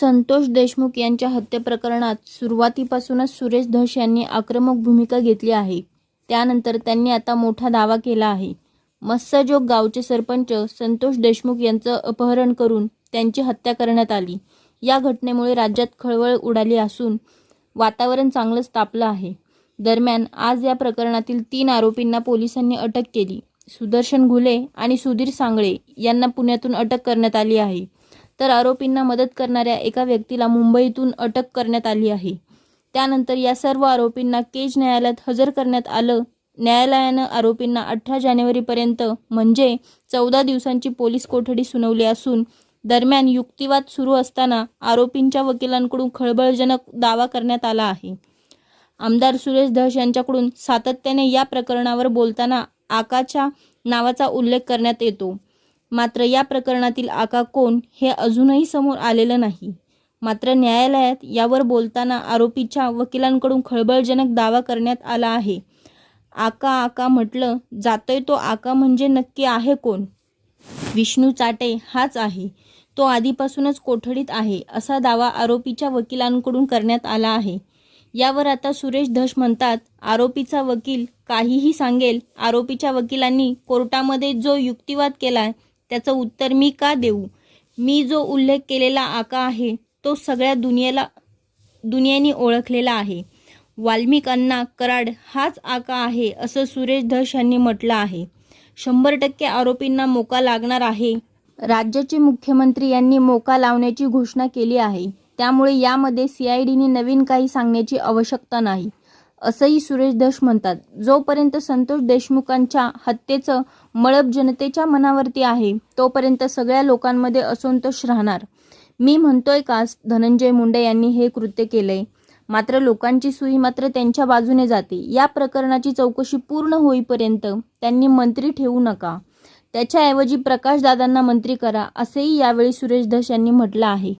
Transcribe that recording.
संतोष देशमुख यांच्या हत्येप्रकरणात सुरुवातीपासूनच सुरेश धस यांनी आक्रमक भूमिका घेतली आहे. त्यानंतर त्यांनी आता मोठा दावा केला आहे. मत्स्यजोग गावचे सरपंच संतोष देशमुख यांचं अपहरण करून त्यांची हत्या करण्यात आली. या घटनेमुळे राज्यात खळबळ उडाली असून वातावरण चांगलंच तापलं आहे. दरम्यान आज या प्रकरणातील तीन आरोपींना पोलिसांनी अटक केली. सुदर्शन घुले आणि सुधीर सांगळे यांना पुण्यातून अटक करण्यात आली आहे. तर आरोपींना मदत करणाऱ्या एका व्यक्तीला मुंबईतून अटक करण्यात आली आहे. त्यानंतर या सर्व आरोपींना केज न्यायालयात हजर करण्यात आलं. न्यायालयानं आरोपींना अठरा जानेवारीपर्यंत म्हणजे चौदा दिवसांची पोलीस कोठडी सुनावली असून दरम्यान युक्तिवाद सुरू असताना आरोपींच्या वकिलांकडून खळबळजनक दावा करण्यात आला आहे. आमदार सुरेश धस यांच्याकडून सातत्याने या प्रकरणावर बोलताना आकाच्या नावाचा उल्लेख करण्यात येतो. मात्र या प्रकरणातील आका कोण हे अजूनही समोर आलेलं नाही. मात्र न्यायालयात यावर बोलताना आरोपीच्या वकिलांकडून खळबळजनक दावा करण्यात आला आहे. आका आका म्हटलं जातोय तो आका म्हणजे नक्की आहे कोण? विष्णू चाटे हाच आहे. तो आधीपासूनच कोठडीत आहे असा दावा आरोपीच्या वकिलांकडून करण्यात आला आहे. यावर आता सुरेश धस म्हणतात आरोपीचा वकील काहीही सांगेल आरोपीच्या वकिलांनी कोर्टामध्ये जो युक्तिवाद केलाय त्याचं उत्तर मी का देऊ? मी जो उल्लेख केलेला आका आहे तो सगळ्या दुनियेला दुनियेने ओळखलेला आहे. वाल्मिक अण्णा कराड हाच आका आहे असं सुरेश धस यांनी म्हटलं आहे. शंभर टक्के आरोपींना मोका लागणार आहे. राज्याचे मुख्यमंत्री यांनी मोका लावण्याची घोषणा केली आहे. त्यामुळे यामध्ये सी आय डीने नवीन काही सांगण्याची आवश्यकता नाही. असंही सुरेश दश म्हणतात. जोपर्यंत संतोष देशमुखांच्या हत्येचं मळब जनतेच्या मनावरती आहे तोपर्यंत सगळ्या लोकांमध्ये असंतोष राहणार. मी म्हणतोय का धनंजय मुंडे यांनी हे कृत्य केलंय? मात्र लोकांची सुई मात्र त्यांच्या बाजूने जाते. या प्रकरणाची चौकशी पूर्ण होईपर्यंत त्यांनी मंत्री ठेवू नका. त्याच्याऐवजी प्रकाशदादांना मंत्री करा असेही यावेळी सुरेश धस यांनी म्हटलं आहे.